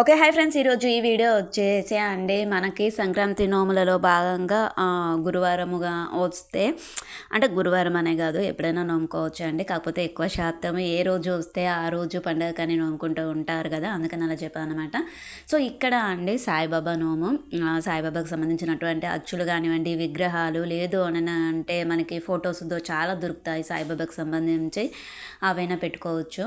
Okay hi friends. ఈరోజు ఈ video వచ్చేసి అండి మనకి సంక్రాంతి నోములలో భాగంగా గురువారముగా వస్తే అంటే గురువారం అనే కాదు ఎప్పుడైనా నోముకోవచ్చు అండి. కాకపోతే ఎక్కువ శాతం ఏ రోజు వస్తే ఆ రోజు పండగకని కానీ నోముకుంటూ ఉంటారు కదా అందుకని అలా చెప్పాను అనమాట సో ఇక్కడ అండి సాయిబాబా నోము సాయిబాబాకి సాయిబాబాకు సంబంధించినటువంటి అచ్చులు కానివ్వండి విగ్రహాలు లేదు అని అంటే మనకి ఫొటోస్ చాలా దొరుకుతాయి సాయిబాబాకు సంబంధించి అవైనా పెట్టుకోవచ్చు.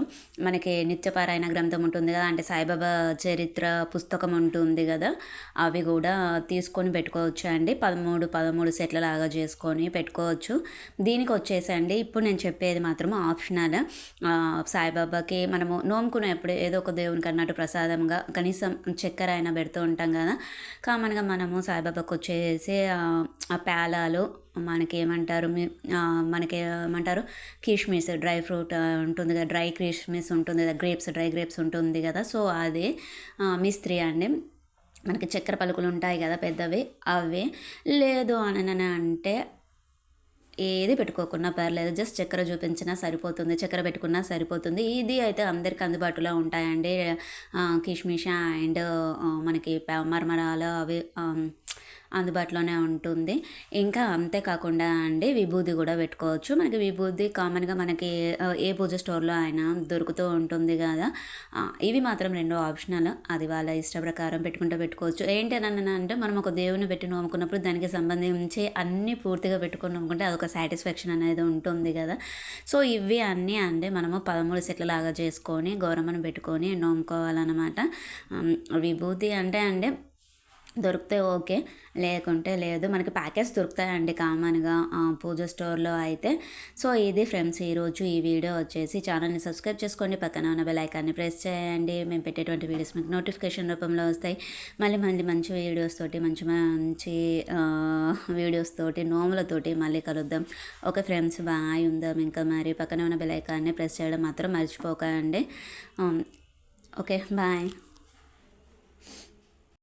మనకి నిత్యపారాయణ గ్రంథం ఉంటుంది కదా అంటే సాయిబాబా చరిత్ర పుస్తకం ఉంటుంది కదా అవి కూడా తీసుకొని పెట్టుకోవచ్చు అండి పదమూడు పదమూడు సెట్ల లాగా చేసుకొని పెట్టుకోవచ్చు. దీనికి వచ్చేసండి ఇప్పుడు నేను చెప్పేది మాత్రం ఆప్షనల్. సాయిబాబాకి మనము నోముకునేప్పుడు ఏదో ఒక దేవునికి అన్నట్టు ప్రసాదంగా కనీసం చక్కెర అయినా పెడుతూ ఉంటాం కదా. కామన్గా మనము సాయిబాబాకి వచ్చేసి ఆ పేలాలు మనకేమంటారు మీ- మనకి ఏమంటారు కిష్మిస్ డ్రై ఫ్రూట్ ఉంటుంది కదా డ్రై కిష్మిస్ ఉంటుంది కదా గ్రేప్స్ డ్రై గ్రేప్స్ ఉంటుంది కదా సో అది మిస్త్రీ అండి. మనకి చక్కెర పలుకులు ఉంటాయి కదా పెద్దవి అవి. లేదు అని అంటే ఏది పెట్టుకోకున్నా పర్లేదు జస్ట్ చక్కెర చూపించినా సరిపోతుంది చక్కెర పెట్టుకున్నా సరిపోతుంది. ఇది అయితే అందరికి అందుబాటులో ఉంటాయండి. కిష్మిష అండ్ మనకి మరమరాలు అవి అందుబాటులోనే ఉంటుంది. ఇంకా అంతేకాకుండా అండి విభూది కూడా పెట్టుకోవచ్చు. మనకి విభూది కామన్గా మనకి ఏ పూజ స్టోర్లో అయినా దొరుకుతూ ఉంటుంది కదా. ఇవి మాత్రం రెండో ఆప్షనల్. అది వాళ్ళ ఇష్ట ప్రకారం పెట్టుకుంటూ పెట్టుకోవచ్చు. ఏంటి అని అంటే మనం ఒక దేవుని పెట్టి నోముకున్నప్పుడు దానికి సంబంధించి అన్ని పూర్తిగా పెట్టుకొని నోముకుంటే అదొక సాటిస్ఫాక్షన్ అనేది ఉంటుంది కదా. సో ఇవి అన్నీ అంటే మనము పదమూడు సెట్ల లాగా చేసుకొని గౌరమ్మను పెట్టుకొని నోముకోవాలన్నమాట. విభూతి అంటే అంటే దొరికితే ఓకే లేకుంటే లేదు. మనకి ప్యాకెట్స్ దొరుకుతాయండి కామన్గా పూజ స్టోర్లో అయితే. సో ఇది ఫ్రెండ్స్ ఈరోజు ఈ వీడియో వచ్చేసి ఛానల్ని సబ్స్క్రైబ్ చేసుకోండి. పక్కన ఉన్న బెల్ ఐకాన్ని ప్రెస్ చేయండి. మేము పెట్టేటువంటి వీడియోస్ మీకు నోటిఫికేషన్ రూపంలో వస్తాయి. మళ్ళీ మళ్ళీ మంచి వీడియోస్ తోటి మంచి మంచి వీడియోస్ తోటి నోములతోటి మళ్ళీ కలుద్దాం. Okay friends bye. ఉందాం ఇంకా మరి. పక్కన ఉన్న బెల్ ఐకాన్ని ప్రెస్ చేయడం మాత్రం మర్చిపోకండి. Okay bye.